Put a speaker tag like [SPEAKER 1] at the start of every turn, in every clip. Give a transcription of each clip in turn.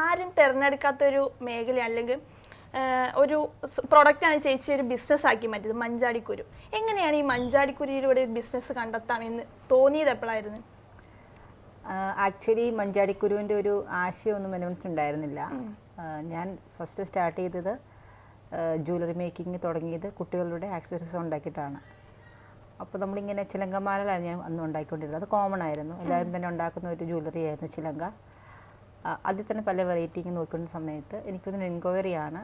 [SPEAKER 1] ആരും തിരഞ്ഞെടുക്കാത്തൊരു മേഖല അല്ലെങ്കിൽ ഒരു പ്രൊഡക്റ്റാണ് ചേച്ചി ഒരു ബിസിനസ് ആക്കി മാറ്റിയത് മഞ്ചാടിക്കുരു. എങ്ങനെയാണ് ഈ മഞ്ചാടിക്കുരുയിലൂടെ ഒരു ബിസിനസ് കണ്ടെത്താമെന്ന് തോന്നിയത് എപ്പോഴായിരുന്നു?
[SPEAKER 2] ആക്ച്വലി മഞ്ചാടിക്കുരുവിന്റെ ഒരു ആശയമൊന്നും എന്റെ മനസ്സിലുണ്ടായിരുന്നില്ല ഞാൻ ഫസ്റ്റ് സ്റ്റാർട്ട് ചെയ്തത് ജ്വല്ലറി മേക്കിംഗ് തുടങ്ങിയത് കുട്ടികളുടെ ആക്സസറീസ് ഉണ്ടാക്കിയിട്ടാണ്. അപ്പോൾ നമ്മളിങ്ങനെ ചിലങ്കമാലയിലാണ് ഞാൻ അന്ന് ഉണ്ടാക്കിക്കൊണ്ടിരുന്നത്. അത് കോമൺ ആയിരുന്നു. എല്ലാവരും തന്നെ ഉണ്ടാക്കുന്ന ഒരു ജ്വല്ലറി ആയിരുന്നു ചിലങ്ക. അതിൽ തന്നെ പല വെറൈറ്റി നോക്കുന്ന സമയത്ത് എനിക്കൊരു എൻക്വയറിയാണ്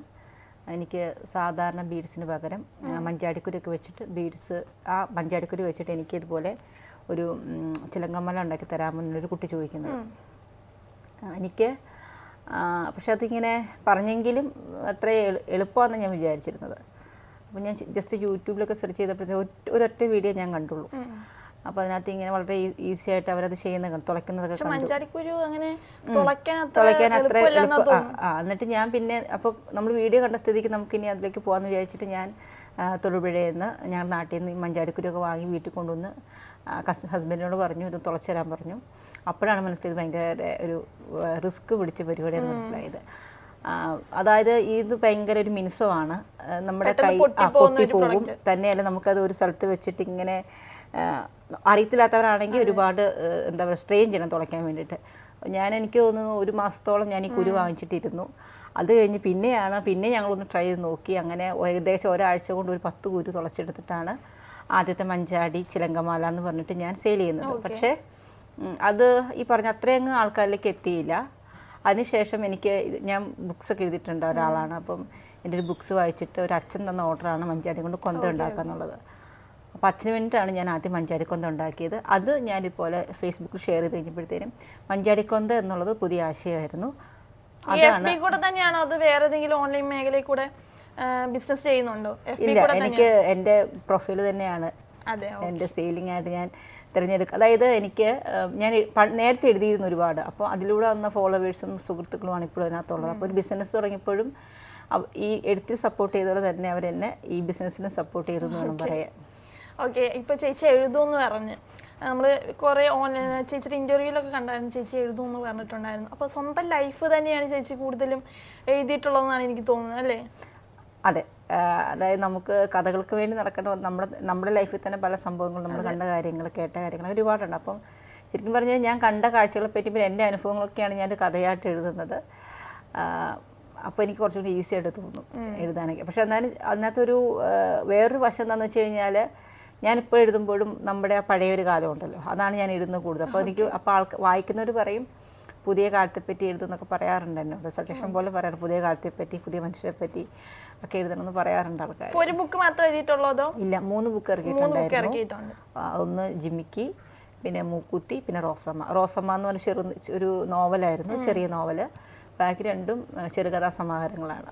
[SPEAKER 2] എനിക്ക് സാധാരണ ബീഡ്സിന് പകരം മഞ്ചാടിക്കുരിയൊക്കെ വെച്ചിട്ട് ബീഡ്സ് ആ മഞ്ചാടിക്കുരി വെച്ചിട്ട് എനിക്ക് ഇതുപോലെ ഒരു ചിലങ്കമ്മല ഉണ്ടാക്കി തരാമെന്നൊരു കുട്ടി ചോദിക്കുന്നത്. എനിക്ക് പക്ഷെ അതിങ്ങനെ പറഞ്ഞെങ്കിലും അത്ര എളുപ്പമാണെന്ന് ഞാൻ വിചാരിച്ചിരുന്നത്. അപ്പോൾ ഞാൻ ജസ്റ്റ് യൂട്യൂബിലൊക്കെ സെർച്ച് ചെയ്തപ്പോഴത്തേക്ക് ഒറ്റ ഒരൊറ്റ വീഡിയോ ഞാൻ കണ്ടുള്ളൂ. അപ്പോൾ അതിനകത്ത് ഇങ്ങനെ വളരെ ഈസി ആയിട്ട് അവരത് ചെയ്യുന്ന തുളയ്ക്കുന്നതൊക്കെ
[SPEAKER 1] തുളയ്ക്കാൻ അത്ര
[SPEAKER 2] എന്നിട്ട് ഞാൻ പിന്നെ അപ്പോൾ നമ്മൾ വീഡിയോ കണ്ട സ്ഥിതിക്ക് നമുക്ക് ഇനി അതിലേക്ക് പോകാമെന്ന് വിചാരിച്ചിട്ട് ഞാൻ തൊടുപുഴയിൽ നിന്ന് ഞങ്ങളുടെ നാട്ടിൽ നിന്ന് ഈ മഞ്ചാടിക്കുരുക്കെ വാങ്ങി വീട്ടിൽ കൊണ്ടുവന്ന് ഹസ്ബൻഡിനോട് പറഞ്ഞു ഇത് തുളച്ചു തരാൻ പറഞ്ഞു. അപ്പോഴാണ് മനസ്സിലായത് ഭയങ്കര ഒരു റിസ്ക് പിടിച്ച പരിപാടിയാണ് മനസ്സിലായത്. അതായത് ഇത് ഭയങ്കര ഒരു മിനുസമാണ്. നമ്മുടെ കൈ
[SPEAKER 1] പൊട്ടി പോകും.
[SPEAKER 2] പൊട്ടിപ്പോകും തന്നെയല്ല നമുക്കത് ഒരു സ്ഥലത്ത് വെച്ചിട്ട് ഇങ്ങനെ അറിയത്തില്ലാത്തവരാണെങ്കിൽ ഒരുപാട് എന്താ പറയുക സ്ട്രെയിൻ ചെയ്യണം തുളയ്ക്കാൻ വേണ്ടിയിട്ട്. ഞാൻ എനിക്ക് തോന്നുന്നു ഒരു മാസത്തോളം ഞാൻ ഈ കുരു വാങ്ങിച്ചിട്ടിരുന്നു. അത് കഴിഞ്ഞ് പിന്നെയാണ് പിന്നെ ഞങ്ങളൊന്ന് ട്രൈ ചെയ്ത് നോക്കി. അങ്ങനെ ഏകദേശം ഒരാഴ്ച കൊണ്ട് ഒരു പത്ത് കുരു തുളച്ചെടുത്തിട്ടാണ് ആദ്യത്തെ മഞ്ചാടി ചിലങ്കമാല എന്ന് പറഞ്ഞിട്ട് ഞാൻ സെയിൽ ചെയ്യുന്നത്. പക്ഷേ അത് ഈ പറഞ്ഞ അത്രയങ്ങ് ആൾക്കാരിലേക്ക് എത്തിയില്ല. അതിനുശേഷം എനിക്ക് ഞാൻ ബുക്സ് ഒക്കെ എഴുതിയിട്ടുണ്ട് ഒരാളാണ്. അപ്പം എന്റെ ഒരു ബുക്സ് വായിച്ചിട്ട് ഒരു അച്ഛൻ തന്ന ഓർഡറാണ് മഞ്ചാടി കൊണ്ട് കൊന്ത ഉണ്ടാക്കുക എന്നുള്ളത്. അപ്പോൾ അച്ഛന് വേണ്ടിയിട്ടാണ് ഞാൻ ആദ്യം മഞ്ചാടിക്കൊന്ത ഉണ്ടാക്കിയത്. അത് ഞാനിതുപോലെ ഫേസ്ബുക്കിൽ ഷെയർ ചെയ്ത് കഴിഞ്ഞപ്പോഴത്തേനും മഞ്ചാടിക്കൊന്ത എന്നുള്ളത് പുതിയ ആശയമായിരുന്നു.
[SPEAKER 1] കൂടെ തന്നെയാണോ അത് വേറെ ഏതെങ്കിലും ഓൺലൈൻ മേഖലയിൽ കൂടെ ബിസിനസ് ചെയ്യുന്നുണ്ടോ?
[SPEAKER 2] ഇല്ല എനിക്ക് എന്റെ പ്രൊഫൈൽ തന്നെയാണ്. എന്റെ സെയിലിംഗ് ആയിട്ട് ഞാൻ തിരഞ്ഞെടുക്കുക അതായത് എനിക്ക് ഞാൻ നേരത്തെ എഴുതിയിരുന്നു ഒരുപാട്. അപ്പോൾ അതിലൂടെ വന്ന ഫോളോവേഴ്സും സുഹൃത്തുക്കളുമാണ് ഇപ്പോഴും അതിനകത്തുള്ളത്. അപ്പോൾ ഒരു ബിസിനസ് തുടങ്ങിയപ്പോഴും ഈ എഴുത്തിൽ സപ്പോർട്ട് ചെയ്തവരെ തന്നെ അവരെന്നെ ഈ ബിസിനസ്സിന് സപ്പോർട്ട് ചെയ്തു എന്ന് വേണം പറയാൻ.
[SPEAKER 1] ഓക്കെ. ഇപ്പൊ ചേച്ചി എഴുതുമെന്ന് പറഞ്ഞ് നമ്മൾ കുറേ ഓൺലൈൻ ചേച്ചിയുടെ ഇന്റർവ്യൂലൊക്കെ കണ്ടായിരുന്നു ചേച്ചി എഴുതുമെന്ന് പറഞ്ഞിട്ടുണ്ടായിരുന്നു. അപ്പൊ സ്വന്തം ലൈഫ് തന്നെയാണ് ചേച്ചി കൂടുതലും എഴുതിയിട്ടുള്ളതെന്നാണ് എനിക്ക് തോന്നുന്നത് അല്ലേ?
[SPEAKER 2] അതെ. അതായത് നമുക്ക് കഥകൾക്ക് വേണ്ടി നടക്കേണ്ട നമ്മുടെ നമ്മുടെ ലൈഫിൽ തന്നെ പല സംഭവങ്ങളും നമ്മൾ കണ്ട കാര്യങ്ങൾ കേട്ട കാര്യങ്ങൾ ഒരുപാടുണ്ട്. അപ്പം ശരിക്കും പറഞ്ഞാൽ ഞാൻ കണ്ട കാഴ്ചകളെ പറ്റി പിന്നെ എന്റെ അനുഭവങ്ങളൊക്കെയാണ് ഞാൻ കഥയായിട്ട് എഴുതുന്നത്. അപ്പോൾ എനിക്ക് കുറച്ചുകൂടി ഈസി ആയിട്ട് തോന്നും എഴുതാനൊക്കെ. പക്ഷെ എന്നാലും അതിനകത്തൊരു വേറൊരു വശം എന്താണെന്ന് വെച്ച് കഴിഞ്ഞാൽ ഞാനിപ്പോൾ എഴുതുമ്പോഴും നമ്മുടെ ആ പഴയ ഒരു കാലമുണ്ടല്ലോ അതാണ് ഞാൻ എഴുതുന്നത് കൂടുതൽ. അപ്പോൾ എനിക്ക് അപ്പോൾ ആൾക്ക് വായിക്കുന്നവർ പറയും പുതിയ കാലത്തെ പറ്റി എഴുതുന്നൊക്കെ പറയാറുണ്ട് എന്നോട്. സജഷൻ പോലെ പറയാറ് പുതിയ കാലത്തെ പറ്റി പുതിയ മനുഷ്യരെ പറ്റി ഒക്കെ എഴുതണമെന്ന് പറയാറുണ്ട് ആൾക്കാർ
[SPEAKER 1] ഒരു ബുക്ക് മാത്രം എഴുതിയിട്ടുള്ളതോ
[SPEAKER 2] ഇല്ല മൂന്ന് ബുക്ക് ഇറക്കിയിട്ടുണ്ടായിരുന്നു.
[SPEAKER 1] ഇറക്കിയിട്ടുണ്ട്.
[SPEAKER 2] ഒന്ന് ജിമിക്കി പിന്നെ മൂക്കുത്തി പിന്നെ റോസമ്മ. റോസമ്മ എന്ന് പറഞ്ഞ ചെറു ഒരു നോവലായിരുന്നു ചെറിയ നോവൽ ബാക്കി രണ്ടും ചെറുകഥാ സമാഹാരങ്ങളാണ്